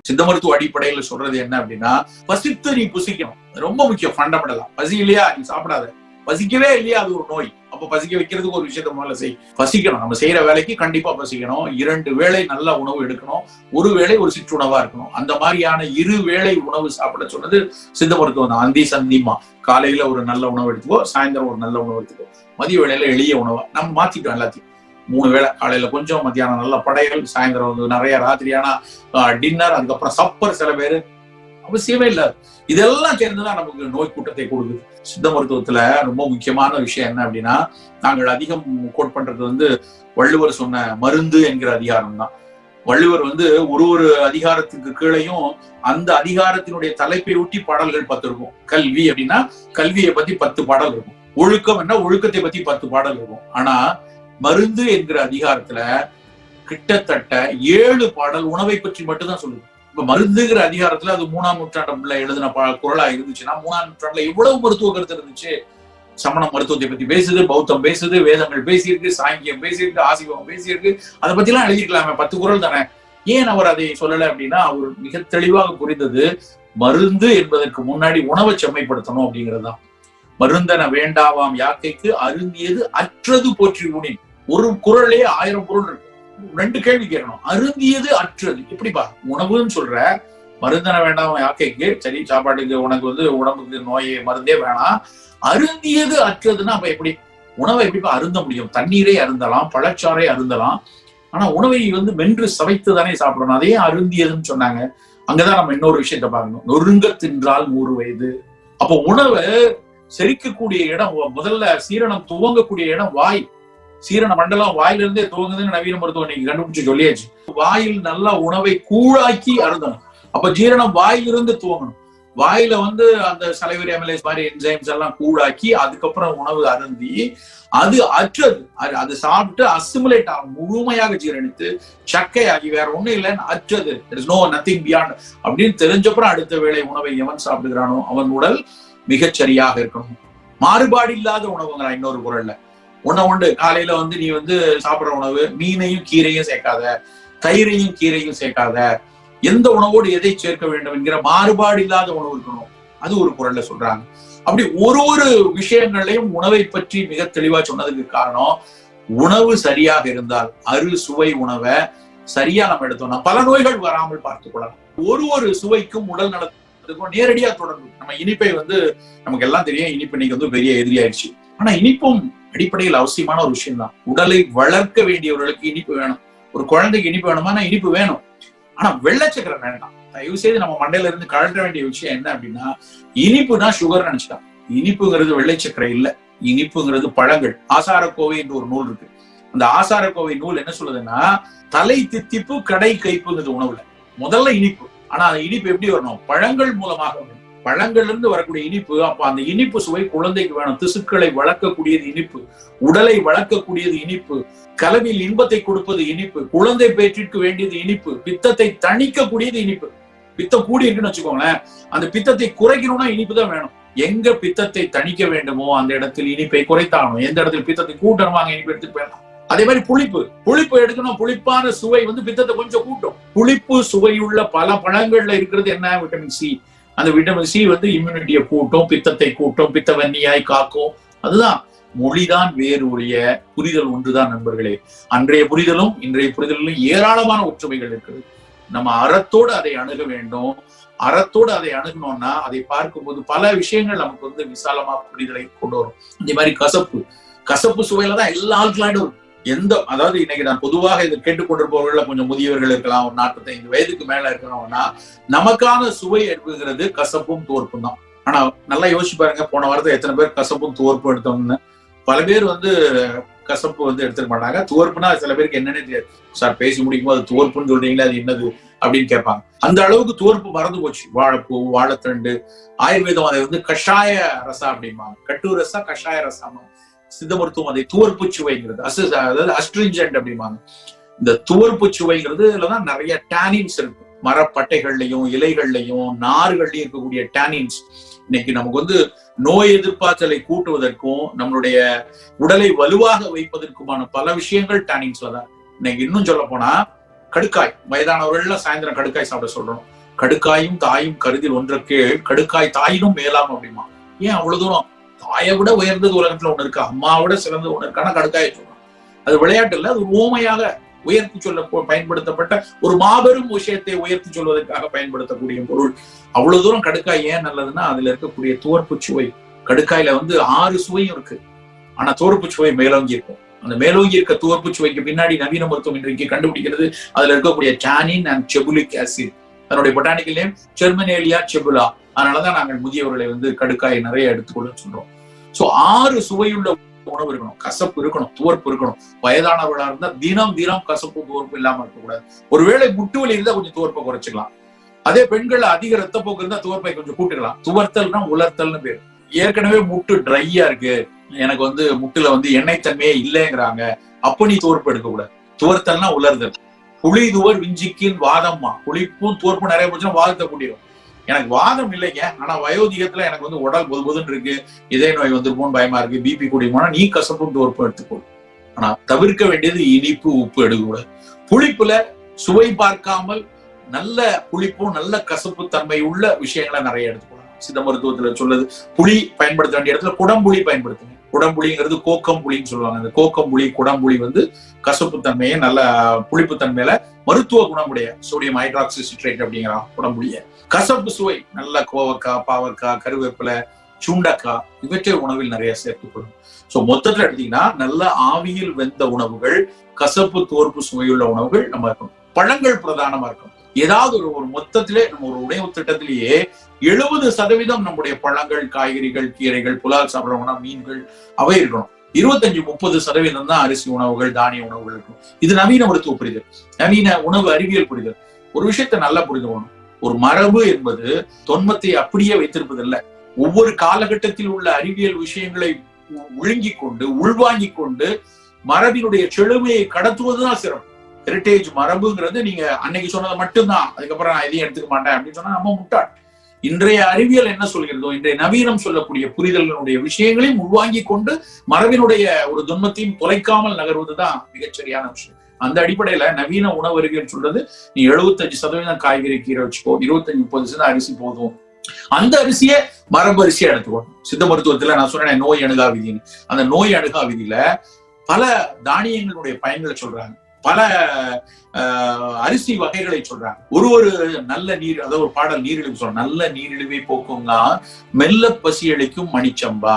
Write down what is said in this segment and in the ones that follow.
சித்த மருத்துவ அடிப்படையில சொல்றது என்ன அப்படின்னா பசித்து நீ புசிக்கணும். ரொம்ப முக்கியம் ஃபண்டமெண்டலா பசி இல்லையா? நீ சாப்பிடாத. பசிக்கவே இல்லையா? அது ஒரு நோய். அப்ப பசிக்க வைக்கிறதுக்கு ஒரு விஷயத்த முதல்ல செய். பசிக்கணும். நம்ம செய்யற வேலைக்கு கண்டிப்பா பசிக்கணும். இரண்டு வேளை நல்ல உணவு எடுக்கணும். ஒரு வேளை ஒரு சிற்றுணவா இருக்கணும். அந்த மாதிரியான இரு வேளை உணவு சாப்பிட சொன்னது சித்த மருத்துவம் தான். அந்தி சந்திமா. காலையில ஒரு நல்ல உணவு எடுத்துக்கோ சாயந்தரம் ஒரு நல்ல உணவு எடுத்துக்கோ. மதிய வேளையில எளிய உணவா. நம்ம மாத்திட்டோம் எல்லாத்தையும். மூணு வேளை காலையில கொஞ்சம் மத்தியானம் நல்ல படைகள் சாயந்தரம் வந்து நிறைய ராத்திரியான டின்னர் அதுக்கப்புறம் சப்பர் சில பேர் அவசியமே இல்ல. இதெல்லாம் சேர்ந்துதான் நமக்கு நோய் கூட்டத்தை கொடுக்குது சித்த மருத்துவத்துல ரொம்ப முக்கியமான விஷயம் என்ன அப்படின்னா நாங்கள் அதிகம் கோட் பண்றது வந்து வள்ளுவர் சொன்ன மருந்து என்கிற அதிகாரம் தான் வள்ளுவர் வந்து ஒரு ஒரு அதிகாரத்துக்கு கீழையும் அந்த அதிகாரத்தினுடைய தலைப்பை ஒட்டி பாடல்கள் பத்து இருக்கும் கல்வி அப்படின்னா கல்வியை பத்தி பத்து பாடல் இருக்கும். ஒழுக்கம் என்ன? ஒழுக்கத்தை பத்தி பத்து பாடல் இருக்கும். ஆனா மருந்து என்கிற அதிகாரத்துல கிட்டத்தட்ட ஏழு பாடல் உணவை பற்றி மட்டும்தான் சொல்லுது. இப்ப மருந்துங்கிற அதிகாரத்துல அது மூணாம் நூற்றாண்டுல எழுதின குரலா இருந்துச்சுன்னா மூணாம் நூற்றாண்டுல எவ்வளவு மருத்துவ கருத்து இருந்துச்சு? சமண மருத்துவத்தை பத்தி பேசுது பௌத்தம் பேசுது வேதங்கள் பேசியிருக்கு சாங்கியம் பேசியிருக்கு ஆசிவம் பேசியிருக்கு. அதை பத்தி எல்லாம் எழுதிக்கலாமே பத்து குரல் தானே. ஏன் அவர் அதை சொல்லல அப்படின்னா அவர் மிக தெளிவாக புரிந்தது மருந்து என்பதற்கு முன்னாடி உணவை செம்மைப்படுத்தணும் அப்படிங்கிறதுதான் மருந்தன வேண்டாவாம் யாக்கைக்கு அருந்தியது அற்றது போற்றி உனின் ஒரு குரலே ஆயிரம் பொருள் இருக்கு. ரெண்டு கேள்வி கேட்கணும். அருந்தியது அற்றது. எப்படிப்பா உணவுன்னு சொல்ற மருந்தன வேண்டாம் யாக்கைக்கு சரி சாப்பாட்டுக்கு உனக்கு வந்து உடம்புக்கு நோய் மருந்தே வேணாம். அருந்தியது அற்றதுன்னா அப்ப எப்படி? உணவை எப்படிப்பா அருந்த முடியும்? தண்ணீரே அருந்தலாம் பழச்சாறை அருந்தலாம். ஆனா உணவை வந்து மென்று சவைத்து தானே சாப்பிடணும். அதையே அருந்தியதுன்னு சொன்னாங்க. அங்கதான் நம்ம இன்னொரு விஷயத்த பார்க்கணும். நொறுங்க தின்றால் நூறு வயது. அப்போ உணவை செரிக்கக்கூடிய இடம் முதல்ல சீரணம் துவங்கக்கூடிய இடம் வாய். சீரண மண்டலம் வாயிலிருந்தே துவங்குதுன்னு நவீன மருத்துவம் நீங்க கண்டுபிடிச்சு சொல்லியாச்சு. வாயில் நல்லா உணவை கூழாக்கி அருந்தணும். அப்ப ஜீரணம் வாயிலிருந்து துவங்கணும். வாயில வந்து அந்த சலைவரி அமிலேஸ் மாதிரி என்சைம்ஸ் எல்லாம் கூழாக்கி அதுக்கப்புறம் உணவு அருந்தி அது அற்றது. அது சாப்பிட்டு அசிமுலேட் ஆகும். முழுமையாக ஜீரணித்து சக்கையாகி வேற ஒண்ணும் இல்லைன்னு அற்றது. நோ நத்திங் பியாண்ட் அப்படின்னு தெரிஞ்சப்புறம் அடுத்த வேளை உணவை எவன் சாப்பிடுகிறானோ அவன் உடல் மிகச்சரியாக இருக்கணும். மாறுபாடு இல்லாத உணவுங்கிறான் இன்னொரு குரல்ல? உன்ன உண்டு. காலையில வந்து நீ வந்து சாப்பிடுற உணவு மீனையும் கீரையும் சேர்க்காத தயிரையும் கீரையும் சேர்க்காத எந்த உணவோடு எதை சேர்க்க வேண்டும் என்கிற மாறுபாடு இல்லாத உணவு இருக்கணும். அது ஒரு குரல்ல சொல்றாங்க. அப்படி ஒரு ஒரு விஷயங்களையும் உணவை பற்றி மிக தெளிவா சொன்னதுக்கு காரணம் உணவு சரியாக இருந்தால் அறு சுவை உணவை சரியா நம்ம எடுத்தோம்னா பல நோய்கள் வராமல் பார்த்துக் கொள்ளலாம். ஒரு ஒரு சுவைக்கும் உடல் நலத்துக்கும் நேரடியா தொடர்பு. நம்ம இனிப்பை வந்து நமக்கு எல்லாம் தெரியும். இனிப்பு இன்னைக்கு வந்து பெரிய எதிரியாயிடுச்சு. ஆனா இனிப்பும் அடிப்படையில் அவசியமான ஒரு விஷயம் தான் உடலை வளர்க்க வேண்டியவர்களுக்கு இனிப்பு வேணும். ஒரு குழந்தைக்கு இனிப்பு வேணுமா? இனிப்பு வேணும். ஆனா வெள்ளச்சக்கரம் வேண்டாம். தயவு செய்து நம்ம மண்டையில இருந்து கழட்ட வேண்டிய விஷயம் என்ன அப்படின்னா இனிப்புனா சுகர் நினைச்சிட்டான் இனிப்புங்கிறது வெள்ளைச்சக்கரை இல்ல. இனிப்புங்கிறது பழங்கள். ஆசாரக்கோவை என்று ஒரு நூல் இருக்கு. அந்த ஆசாரக்கோவை நூல் என்ன சொல்லுதுன்னா தலை தித்திப்பு கடை கைப்புங்கிறது உணவுல. முதல்ல இனிப்பு. ஆனா அந்த இனிப்பு எப்படி வரணும்? பழங்கள் மூலமாக பழங்கள்லேருந்து பழங்கள்ல இருந்து வரக்கூடிய இனிப்பு அப்ப அந்த இனிப்பு சுவை குழந்தைக்கு வேணும். திசுக்களை வளர்க்கக்கூடியது இனிப்பு உடலை வளர்க்கக்கூடியது இனிப்பு கலவில் இன்பத்தை கொடுப்பது இனிப்பு குழந்தை பேற்றிற்கு வேண்டியது இனிப்பு பித்தத்தை தணிக்கக்கூடியது இனிப்பு. பித்தம் கூடி இருக்குன்னு வச்சுக்கோங்களேன் அந்த பித்தத்தை குறைக்கணும்னா இனிப்பு தான் வேணும். எங்க பித்தத்தை தணிக்க வேண்டுமோ அந்த இடத்தில் இனிப்பை குறைத்தாகணும் எந்த இடத்துல பித்தத்தை கூட்டணுமோ வாங்க இனிப்பு எடுத்து போயிடலாம் அதே மாதிரி புளிப்பு புளிப்பு எடுக்கணும் புளிப்பான சுவை வந்து பித்தத்தை கொஞ்சம் கூட்டும். புளிப்பு சுவையுள்ள பல பழங்கள்ல இருக்கிறது என்ன? விட்டமின் சி அந்த விட்டமின் சி வந்து இம்யூனிட்டியை கூட்டும் பித்தத்தை கூட்டும் பித்த வன்னியாய் காக்கும். அதுதான் மொழிதான் வேறு உடைய புரிதல் ஒன்றுதான் நண்பர்களே. அன்றைய புரிதலும் இன்றைய புரிதலும் ஏராளமான ஒற்றுமைகள் இருக்குது. நம்ம அறத்தோடு அதை அணுக வேண்டும். அறத்தோடு அதை அணுகணும்னா அதை பார்க்கும்போது பல விஷயங்கள் நமக்கு வந்து விசாலமா புரிதலை கொண்டு வரும். இந்த மாதிரி கசப்பு. கசப்பு சுவையில தான் எல்லா ஆட்களாடும் எந்த அதாவது இன்னைக்கு நான் பொதுவாக இதை கேட்டுக்கொண்டிருப்பவர்கள கொஞ்சம் முதியவர்கள் இருக்கலாம் ஒரு நாற்பத்தைந்து வயதுக்கு மேல இருக்கிறவங்கன்னா நமக்கான சுவை எடுப்புங்கிறது கசப்பும் தோற்பும் தான். ஆனா நல்லா யோசிச்சு பாருங்க போன வாரத்தை எத்தனை பேர் கசப்பும் தோற்பும் எடுத்தோம்னு. பல பேர் வந்து கசப்பு வந்து எடுத்துக்க மாட்டாங்க. துவர்ப்புனா சில பேருக்கு என்னன்னே தெரியாது. சார் பேசி முடிக்கும் அது துவர்ப்புன்னு சொல்றீங்களா? அது என்னது? அப்படின்னு கேட்பாங்க. அந்த அளவுக்கு துவர்ப்பு மறந்து போச்சு. வாழைப்பூ வாழைத்தண்டு ஆயுர்வேதம் அதை வந்து கஷாய ரசம் அப்படிம்பாங்க. கட்டு ரசா கஷாய ரசம் சித்த மருத்துவம் அதை துவர்ப்பு சுவைங்கிறது. அசு அதாவது அஸ்ட்ரிஞ்சன்ட் அப்படிம்பாங்க. இந்த துவர்ப்பு சுவைங்கிறது தான் நிறைய டேனின்ஸ் இருக்கு மரப்பட்டைகள்லையும் இலைகள்லையும் நார்கள்லயும் இருக்கக்கூடிய டேனின்ஸ் இன்னைக்கு நமக்கு வந்து நோய் எதிர்ப்பாற்றலை கூட்டுவதற்கும் நம்மளுடைய உடலை வலுவாக வைப்பதற்குமான பல விஷயங்கள் டேனின்ஸ்ல தான். இன்னைக்கு இன்னும் சொல்ல போனா கடுக்காய். வயதானவர்கள்ல சாயந்தரம் கடுக்காய் சாப்பிட சொல்றோம் கடுக்காயும் தாயும் கருதில் ஒன்றுக்கு கடுக்காய் தாயினும் மேலாம் அப்படிமா ஏன் அவ்வளவு தூரம்? தாயை விட உயர்ந்தது உலகத்துல ஒண்ணு இருக்கு அம்மாவை விட சிறந்தது ஒண்ணு இருக்கான கடுக்காய சொல்றோம் அது விளையாட்டு இல்ல அது ஓமையாக உயர்த்தி சொல்ல பயன்படுத்தப்பட்ட ஒரு மாபெரும் விஷயத்தை உயர்த்தி சொல்வதற்காக பயன்படுத்தக்கூடிய பொருள். அவ்வளவு தூரம் கடுக்காய் ஏன் நல்லதுன்னா அதுல இருக்கக்கூடிய துவர்ப்பு சுவை. கடுக்காயில வந்து ஆறு சுவையும் இருக்கு. ஆனா துவர்ப்பு சுவை மேலோங்கி இருக்கும். அந்த மேலோங்கி இருக்க துவர்ப்பு சுவைக்கு பின்னாடி நவீன மருத்துவம் இன்றைக்கு கண்டுபிடிக்கிறது. அதுல இருக்கக்கூடிய டானின் அண்ட் செபுலிக் ஆசிட். தன்னுடைய பொட்டானிக்கல் நேம் செர்மனேலியா செபுலா அதனாலதான் நாங்கள் முதியவர்களை வந்து கடுக்காயை நிறைய எடுத்துக்கொள்ள சொல்றோம். சோ ஆறு சுவையுள்ள உணவு இருக்கணும். கசப்பு இருக்கணும் துவர்ப்பு இருக்கணும். வயதானவர்களா இருந்தா தினம் தினம் கசப்பு துவர்ப்பு இல்லாம இருக்கக்கூடாது. ஒருவேளை முட்டு வலி இருந்தா கொஞ்சம் துவர்ப்பை குறைச்சிக்கலாம். அதே பெண்கள் அதிக ரத்தப்போக்கு இருந்தா துவர்ப்பை கொஞ்சம் கூட்டிக்கலாம் துவர்த்தல்னா உலர்த்தல்னு பேர். ஏற்கனவே முட்டு ட்ரையா இருக்கு. எனக்கு வந்து முட்டுல வந்து எண்ணெய் தன்மையே இல்லைங்கிறாங்க. அப்ப நீ துவர்ப்பு எடுக்கக்கூடாது. துவர்த்தல்னா உலர்தல். புளி துவர் விஞ்சிக்கின் வாதம்மா. புளிப்பும் துவர்ப்பும் நிறைய போச்சுன்னா வாதத்தை கூட்டிடும் எனக்கு வாதம் இல்லைங்க. ஆனா வயோதிகத்துல எனக்கு வந்து உடல் பொது பொதுன்னு இருக்கு. இதய நோய் வந்துருமோன்னு பயமா இருக்கு. பிபி கூடியமோனா நீ கசப்பும் ஒரு எடுத்துக்கோ. ஆனா தவிர்க்க வேண்டியது இனிப்பு உப்பு எடுக்கக்கூடாது. புளிப்புல சுவை பார்க்காமல் நல்ல புளிப்பும் நல்ல கசப்பு தன்மை உள்ள விஷயங்களை நிறைய எடுத்துக்கணும். சித்த மருத்துவத்துல சொல்லுது புளி பயன்படுத்த வேண்டிய இடத்துல குடம்புளி பயன்படுத்துங்க. குடம்புளிங்கிறது கோக்கம் புளின்னு சொல்லுவாங்க. அந்த கோக்கம் புளி குடம்புளி வந்து கசப்பு தன்மையை நல்ல புளிப்பு தன்மையில மருத்துவ குணமுடைய சோடியம் ஹைட்ராக்சி சிட்ரேட் அப்படிங்கிறான் குடம்புளிய கசப்பு சுவை நல்ல கோவக்காய் பாவக்காய் கருவேப்பிலை சுண்டக்காய் இவற்றை உணவில் நிறைய சேர்த்துக்கொள்ளும் சோ மொத்தத்துல எடுத்தீங்கன்னா நல்ல ஆவியில் வெந்த உணவுகள் கசப்பு தோற்பு சுவையுள்ள உணவுகள் நம்ம இருக்கணும். பழங்கள் பிரதானமா இருக்கும் ஏதாவது ஒரு ஒரு மொத்தத்திலே நம்ம ஒரு உணவு திட்டத்திலேயே எழுபது சதவீதம் நம்முடைய பழங்கள் காய்கறிகள் கீரைகள் புலால் சாப்பிடணும்னா மீன்கள் அவை இருக்கணும். இருபத்தஞ்சு முப்பது சதவீதம் தான் அரிசி உணவுகள் தானிய உணவுகள் இருக்கும். இது நவீன மருத்துவ புரிதல். நவீன உணவு அறிவியல் புரிதல். ஒரு விஷயத்த நல்லா புரிந்து கொள்ளணும் ஒரு மரபு என்பது தொன்மத்தை அப்படியே வைத்திருப்பதில்லை. ஒவ்வொரு காலகட்டத்தில் உள்ள அறிவியல் விஷயங்களை விழுங்கி கொண்டு உள்வாங்கிக் கொண்டு மரபினுடைய செழுமையை கடத்துவதுதான் சிறப்பு. ஹெரிட்டேஜ் மரபுங்கிறது நீங்க அன்னைக்கு சொன்னதை மட்டும்தான். அதுக்கப்புறம் நான் எதையும் எடுத்துக்க மாட்டேன் அப்படின்னு சொன்னா நம்ம முட்டாள். இன்றைய அறிவியல் என்ன சொல்கிறதோ இன்றைய நவீனம் சொல்லக்கூடிய புரிதல்களுடைய விஷயங்களையும் உள்வாங்கி கொண்டு மரபினுடைய ஒரு துன்பத்தையும் தொலைக்காமல் நகர்வதுதான் மிகச்சரியான விஷயம். அந்த அடிப்படையில நவீன உணவு அறிவியல் சொல்றது நீ எழுபத்தஞ்சு சதவீதம் காய்கறி கீரை வச்சுக்கோ இருபத்தஞ்சு முப்பது சதவீதம் அரிசி போதும். அந்த அரிசியை மரபு அரிசியா எடுத்துக்கணும் சித்த மருத்துவத்துல நான் சொன்னேன் நோய் அணுகா விதின்னு அந்த நோய் அணுகா விதியில பல தானியங்களுடைய பயன்களை சொல்றாங்க. பல அரிசி வகைகளை சொல்றாங்க. ஒரு ஒரு நல்ல நீர் அதாவது ஒரு பாடல் நீரிழிவு சொல்ற நல்ல நீரிழிவை போக்கும்னா மெல்ல பசி அளிக்கும் மணிச்சம்பா.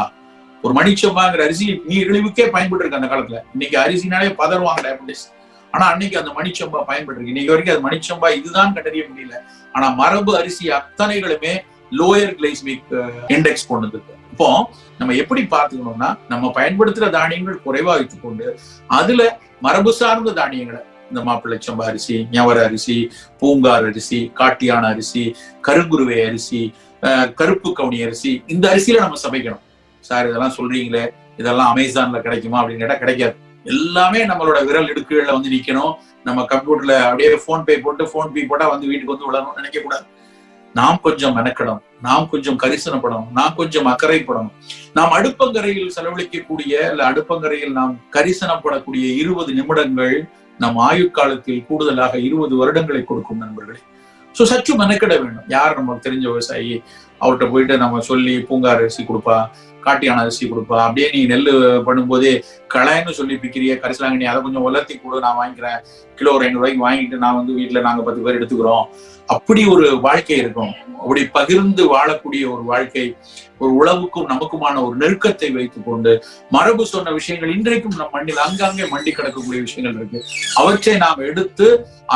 ஒரு மணிச்சம்பாங்கிற அரிசி நீரிழிவுக்கே பயன்பட்டு இருக்கு அந்த காலத்துல. இன்னைக்கு அரிசினாலே பதறுவாங்க டயபிட்டிஸ். ஆனா அன்னைக்கு அந்த மணிச்சம்பா பயன்பட்டு இருக்கு இன்னைக்கு வரைக்கும் அது மணிச்சம்பா இதுதான் கண்டறிய முடியல. ஆனா மரபு அரிசி அத்தனைகளுமே லோயர் கிளைஸ்மிக் இண்டெக்ஸ் கொண்டது இப்போ நம்ம எப்படி பார்த்துக்கணும்னா நம்ம பயன்படுத்துற தானியங்கள் குறைவா வைத்துக்கொண்டு அதுல மரபு சார்ந்த தானியங்களை இந்த மாப்பிள்ளை சம்பா அரிசி ஞவர அரிசி பூங்கார் அரிசி காட்டியான அரிசி கருங்குருவை அரிசி கருப்பு கவுனி அரிசி இந்த அரிசியில நம்ம சமைக்கணும். சார் இதெல்லாம் சொல்றீங்களே இதெல்லாம் அமேசான்ல கிடைக்குமா அப்படின்னு கேட்டா கிடைக்காது. எல்லாமே நம்மளோட விரல் இடுக்குகள்ல வந்து நிக்கணும். நம்ம கம்ப்யூட்டர்ல அப்படியே போன் பே போட்டு போன் பே போட்டா வந்து வீட்டுக்கு வந்து விடணும்னு நினைக்க கூடாது நாம் கொஞ்சம் மெனக்கணும் நாம் கொஞ்சம் கரிசனப்படணும் நாம் கொஞ்சம் அக்கறைப்படணும். நாம் அடுப்பங்கரையில் செலவழிக்கக்கூடிய இல்ல அடுப்பங்கரையில் நாம் கரிசனப்படக்கூடிய இருபது நிமிடங்கள் நம் ஆயுட்காலத்தில் கூடுதலாக இருபது வருடங்களை கொடுக்கும் நண்பர்களே. சோ சற்று மெனக்கிட வேண்டும். யார் நமக்கு தெரிஞ்ச விவசாயி அவர்கிட்ட போயிட்டு நம்ம சொல்லி பூங்கா அரிசி கொடுப்பா காட்டியான அரிசி கொடுப்பா. அப்படியே நீ நெல் பண்ணும்போதே களைன்னு சொல்லி பிக்கிறிய கரிசலாங்க நீ அதை கொஞ்சம் வளர்த்தி கொடு நான் வாங்கிக்கிறேன். கிலோ ஒரு ஐநூறு ரூபாய்க்கு வாங்கிட்டு நான் வந்து வீட்டுல நாங்க பத்து பேர் எடுத்துக்கிறோம். அப்படி ஒரு வாழ்க்கை இருக்கும். அப்படி பகிர்ந்து வாழக்கூடிய ஒரு வாழ்க்கை ஒரு உழவுக்கும் நமக்குமான ஒரு நெருக்கத்தை வைத்துக் கொண்டு மரபு சொன்ன விஷயங்கள் இன்றைக்கும் நம் மண்ணில் அங்கங்கே மண்டி கிடக்கக்கூடிய விஷயங்கள் இருக்கு. அவற்றை நாம் எடுத்து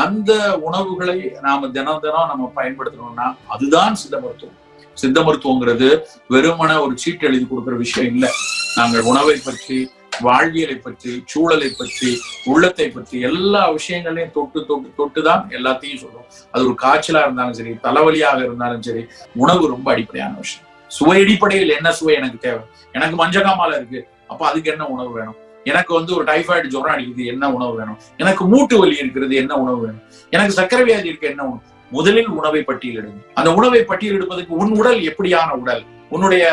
அந்த உணவுகளை நாம தினம் தினம் நம்ம பயன்படுத்தணும்னா அதுதான் சித்த மருத்துவம். சித்த மருத்துவங்கிறது வெறுமன ஒரு சீட்டு எழுதி கொடுக்குற விஷயம் இல்லை. நாங்கள் உணவை பற்றி வாழ்வியலை பற்றி சூழலை பற்றி உள்ளத்தை பற்றி எல்லா விஷயங்களையும் தொட்டு தொட்டு தொட்டு தான் எல்லாத்தையும் சொல்றோம். அது ஒரு காய்ச்சலா இருந்தாலும் சரி தலைவலியாக இருந்தாலும் சரி உணவு ரொம்ப அடிப்படையான விஷயம். சுவை அடிப்படையில் என்ன சுவை எனக்கு தேவை? எனக்கு மஞ்சகாமால இருக்கு அப்ப அதுக்கு என்ன உணவு வேணும்? எனக்கு வந்து ஒரு டைஃபாய்டு ஜுரம் அடிக்குது என்ன உணவு வேணும்? எனக்கு மூட்டு வலி இருக்கிறது என்ன உணவு வேணும்? எனக்கு சக்கரை வியாதி இருக்கு என்ன உணவு? முதலில் உணவை பட்டியலிடுங்க அந்த உணவை பட்டியலிடுவதற்கு உன் உடல் எப்படியான உடல்? உன்னுடைய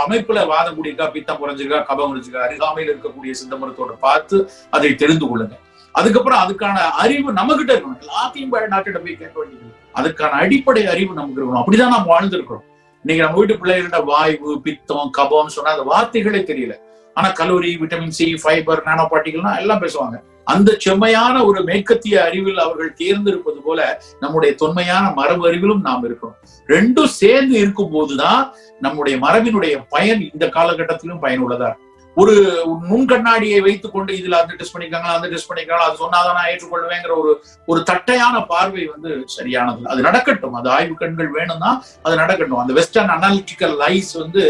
அமைப்புல வாதம் கூடியிருக்கா பித்தம் குறைஞ்சிருக்கா கபம் குறைஞ்சிருக்கா அருகாமையில் இருக்கக்கூடிய சித்த மருத்துவரை பார்த்து அதை தெரிந்து கொள்ளுங்க அதுக்கப்புறம் அதுக்கான அறிவு நம்ம கிட்ட இருக்கணும். எல்லாத்தையும் நாட்டிட போய் கேட்க வேண்டியது. அதுக்கான அடிப்படை அறிவு நமக்கு இருக்கணும். அப்படிதான் நம்ம வாழ்ந்திருக்கிறோம். இன்னைக்கு நம்ம வீட்டு பிள்ளைகளோட வாய்வு பித்தம் கபம் சொன்னா அந்த வார்த்தைகளே தெரியல. ஆனா calorie vitamin C fibre nano பார்ட்டிகள்னா எல்லாம் பேசுவாங்க. அந்த செம்மையான ஒரு மேற்கத்திய அறிவில் அவர்கள் தேர்ந்தெடுப்பது போல நம்முடைய தொன்மையான மரபு அறிவிலும் நாம் இருக்கணும் ரெண்டும் சேர்ந்து இருக்கும் போதுதான் நம்முடைய மரபினுடைய பயன் இந்த காலகட்டத்திலும் பயனுள்ளதா ஒரு நுண்கண்ணாடியை வைத்துக் கொண்டு இதுல அந்த டெஸ்ட் பண்ணிக்காங்களா அந்த டெஸ்ட் பண்ணிக்கலாம் அது சொன்னாதான் நான் ஏற்றுக்கொள்வேங்கிற ஒரு ஒரு தட்டையான பார்வை வந்து சரியானது. அது நடக்கட்டும். அது ஆய்வு கண்கள் வேணும்னா அது நடக்கட்டும். அந்த வெஸ்டர்ன் அனாலிட்டிக்கல் லைஸ் வந்து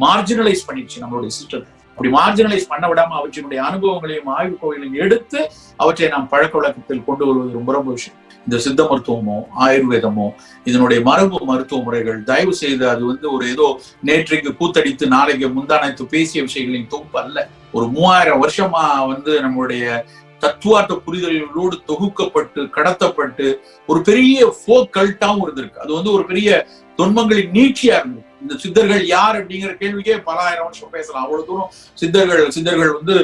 மார்ஜினலைஸ் பண்ணிடுச்சு நம்மளுடைய சிஸ்டத்தை அப்படி மார்ஜினலைஸ் பண்ண விடாம அவற்றினுடைய அனுபவங்களையும் ஆய்வு கோயிலையும் எடுத்து அவற்றை நாம் பழக்க வழக்கத்தில் கொண்டு வருவது ரொம்ப ரொம்ப விஷயம். இந்த சித்த மருத்துவமோ ஆயுர்வேதமோ இதனுடைய மரபு மருத்துவ முறைகள் தயவு செய்து அது வந்து ஒரு ஏதோ நேற்றைக்கு கூத்தடித்து நாளைக்கு முந்தானத்து பேசிய விஷயங்களின் தொகுப்பு அல்ல. ஒரு மூவாயிரம் வருஷமா வந்து நம்மளுடைய தத்துவார்த்த புரிதல்களோடு தொகுக்கப்பட்டு கடத்தப்பட்டு ஒரு பெரிய ஃபோக் கல்ட்டாவும் இருந்திருக்கு. அது வந்து ஒரு பெரிய தொன்மங்களின் நீட்சியா இருந்தது இந்த சித்தர்கள் யார் அப்படிங்கிற கேள்விக்கே பல ஆயிரம் வருஷம் பேசலாம். அவ்வளவு தூரம் சித்தர்கள் சித்தர்கள் வந்து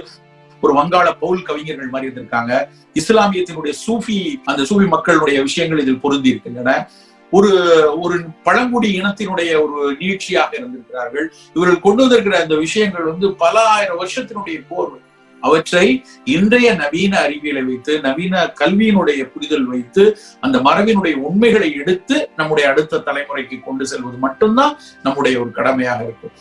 ஒரு வங்காள பவுல் கவிஞர்கள் மாதிரி இருந்திருக்காங்க. இஸ்லாமியத்தினுடைய சூஃபி அந்த சூஃபி மக்களுடைய விஷயங்கள் இதில் பொருந்தி இருக்கின்றன. ஒரு ஒரு பழங்குடி இனத்தினுடைய ஒரு நீட்சியாக இருந்திருக்கிறார்கள். இவர்கள் கொண்டு வந்திருக்கிற அந்த விஷயங்கள் வந்து பல ஆயிரம் வருஷத்தினுடைய போர்வை அவற்றை இன்றைய நவீன அறிவியலை வைத்து நவீன கல்வியினுடைய புரிதல் வைத்து அந்த மரபினுடைய உண்மைகளை எடுத்து நம்முடைய அடுத்த தலைமுறைக்கு கொண்டு செல்வது மட்டும்தான் நம்முடைய ஒரு கடமையாக இருக்கும்.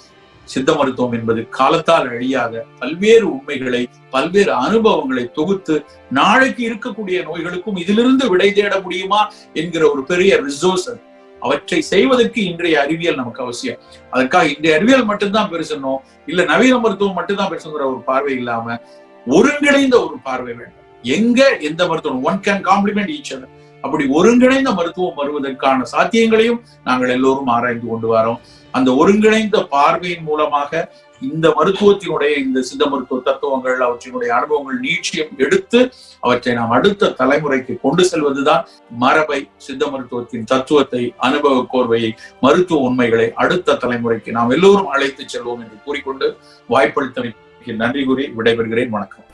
சித்த மருத்துவம் என்பது காலத்தால் அழியாத பல்வேறு உண்மைகளை பல்வேறு அனுபவங்களை தொகுத்து நாளைக்கு இருக்கக்கூடிய நோய்களுக்கும் இதிலிருந்து விடை தேட முடியுமா என்கிற ஒரு பெரிய ரிசோர்ஸ் அது. அவற்றை செய்வதற்கு இன்றைய அறிவியல் நமக்கு அவசியம். அதற்காக இன்றைய அறிவியல் மட்டும்தான் பெருசணும் இல்ல நவீன மருத்துவம் மட்டும்தான் பெருசுங்கிற ஒரு பார்வை இல்லாம ஒருங்கிணைந்த ஒரு பார்வை வேண்டும். எங்க எந்த மருத்துவம்? One can complement each other அப்படி ஒருங்கிணைந்த மருத்துவம் வருவதற்கான சாத்தியங்களையும் நாங்கள் எல்லோரும் ஆராய்ந்து கொண்டு வரோம். அந்த ஒருங்கிணைந்த பார்வையின் மூலமாக இந்த மருத்துவத்தினுடைய இந்த சித்த மருத்துவ தத்துவங்கள் அவற்றினுடைய அனுபவங்கள் நீட்சியம் எடுத்து அவற்றை நாம் அடுத்த தலைமுறைக்கு கொண்டு செல்வதுதான் மரபை சித்த மருத்துவத்தின் தத்துவத்தை அனுபவ கோர்வையை மருத்துவ உண்மைகளை அடுத்த தலைமுறைக்கு நாம் எல்லோரும் அழைத்து செல்வோம் என்று கூறிக்கொண்டு வாய்ப்பளித்தமைக்கு நன்றி கூறி விடைபெறுகிறேன். வணக்கம்.